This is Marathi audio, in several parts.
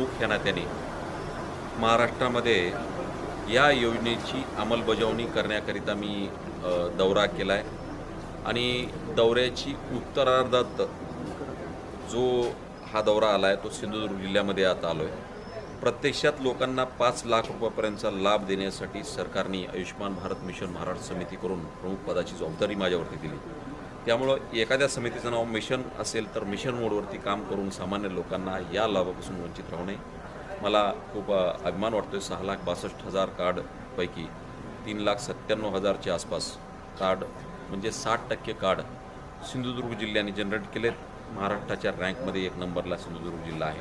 प्रमुख या नात्याने महाराष्ट्रामध्ये या योजनेची अंमलबजावणी करण्याकरिता मी दौरा केला आहे आणि दौऱ्याची उत्तरार्धात जो हा दौरा आला आहे तो सिंधुदुर्ग जिल्ह्यामध्ये आता आलो आहे प्रत्यक्षात लोकांना पाच लाख रुपयापर्यंतचा लाभ देण्यासाठी सरकारने आयुष्यमान भारत मिशन महाराष्ट्र समिती करून प्रमुख पदाची जबाबदारी माझ्यावरती दिली. त्यामुळं एखाद्या समितीचं नाव मिशन असेल तर मिशन मोडवरती काम करून सामान्य लोकांना या लाभापासून वंचित राहू नये. मला खूप अभिमान वाटतो आहे सहा लाख बासष्ट हजार कार्डपैकी तीन लाख सत्त्याण्णव हजारच्या आसपास कार्ड म्हणजे साठ टक्के कार्ड सिंधुदुर्ग जिल्ह्याने जनरेट केलेत. महाराष्ट्राच्या रँकमध्ये एक नंबरला सिंधुदुर्ग जिल्हा आहे.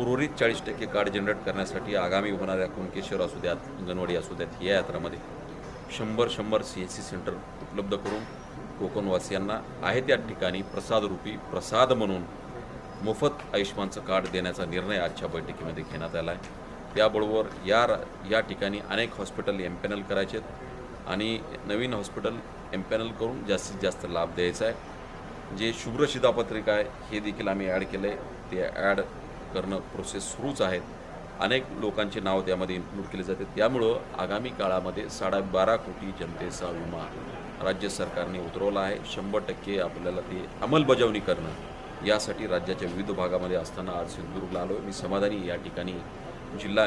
उर्वरित चाळीस टक्के कार्ड जनरेट करण्यासाठी आगामी होणाऱ्या कुणकेश्वर असू द्यात अंगणवाडी असू द्यात या यात्रामध्ये शंभर शंभर सी एस सी सेंटर उपलब्ध करून कोकणवासियांना आहे त्या ठिकाणी प्रसादरूपी प्रसाद म्हणून मोफत आयुष्मानचं कार्ड देण्याचा निर्णय आजच्या बैठकीमध्ये घेण्यात आला आहे. त्याबरोबर या या ठिकाणी अनेक हॉस्पिटल एम्पॅनल करायचे आहेत आणि नवीन हॉस्पिटल एम्पॅनल करून जास्तीत जास्त लाभ द्यायचा आहे. जे शुभ्र शिधापत्रिका आहे हे देखील आम्ही ॲड केलं आहे ते ॲड करणं प्रोसेस सुरूच आहेत अनेक लोकांचे नाव त्यामध्ये इन्क्लूड केले जाते. त्यामुळं आगामी काळामध्ये साडेबारा कोटी जनतेचा विमा राज्य सरकारने उतरवला आहे. शंभर टक्के आपल्याला ते अंमलबजावणी करणं यासाठी राज्याच्या विविध भागामध्ये असताना आज सिंधुदुर्गला आलो मी समाधानी या ठिकाणी जिल्हा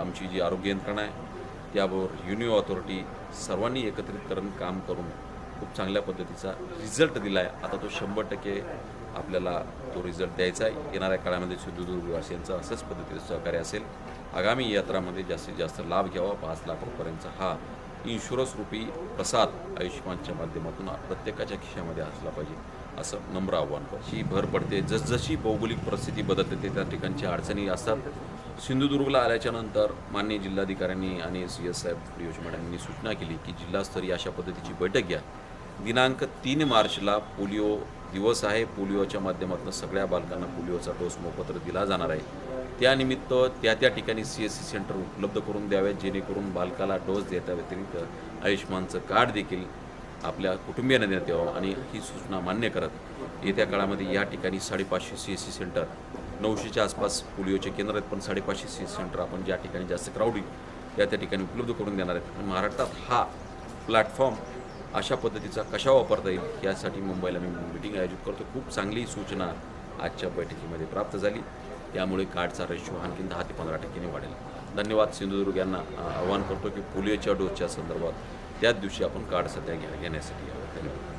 आमची जी आरोग्य यंत्रणा आहे त्याबरोबर युनिओ ऑथॉरिटी सर्वांनी एकत्रित करून काम करून खूप चांगल्या पद्धतीचा रिझल्ट दिला आहे आता तो शंभर टक्के आपल्याला तो रिझल्ट द्यायचा आहे. येणाऱ्या काळामध्ये सिंधुदुर्गवासियांचा असंच पद्धतीचं सहकार्य असेल. आगामी यात्रामध्ये जास्तीत जास्त लाभ घ्यावा. पाच लाख रुपयांचा हा इन्शुरन्स रूपी प्रसाद आयुष्यमानच्या माध्यमातून प्रत्येकाच्या खिशामध्ये असला पाहिजे असं नम्र आव्हान करतो ही भर पडते. जसजशी भौगोलिक परिस्थिती बदलते ते त्या ठिकाणच्या अडचणी असतात. सिंधुदुर्गला आल्याच्यानंतर माननीय जिल्हाधिकाऱ्यांनी आणि सी एस साहेब प्रियोश मॅडमांनी सूचना केली की जिल्हास्तरीय अशा पद्धतीची बैठक घ्या. दिनांक तीन मार्चला पोलिओ दिवस आहे पोलिओच्या माध्यमातून सगळ्या बालकांना पोलिओचा डोस मोफत दिला जाणार आहे. त्यानिमित्त त्या त्या ठिकाणी सी एस सी सेंटर उपलब्ध करून द्याव्यात जेणेकरून बालकाला डोस देता व्यतिरिक्त आयुष्मानचं कार्ड देखील आपल्या कुटुंबियांना देण्यात यावं आणि ही सूचना मान्य करत येत्या काळामध्ये या ठिकाणी साडेपाचशे सी एस सी सेंटर नऊशेच्या आसपास पोलिओचे केंद्र आहेत पण साडेपाचशे सी एस सेंटर आपण ज्या ठिकाणी जास्त क्राऊड त्या त्या ठिकाणी उपलब्ध करून देणार आहेत. आणि महाराष्ट्रात हा प्लॅटफॉर्म अशा पद्धतीचा कशा वापरता येईल यासाठी मुंबईला मी मिटिंग आयोजित करतो. खूप चांगली सूचना आजच्या बैठकीमध्ये प्राप्त झाली. त्यामुळे कार्डचा रेशो आणखी दहा ते पंधरा टक्क्यांनी वाढेल. धन्यवाद सिंधुदुर्ग यांना आवाहन करतो की पोलिओच्या डोसच्या संदर्भात त्याच दिवशी आपण कार्ड सध्या घ्या घेण्यासाठी यावं. धन्यवाद.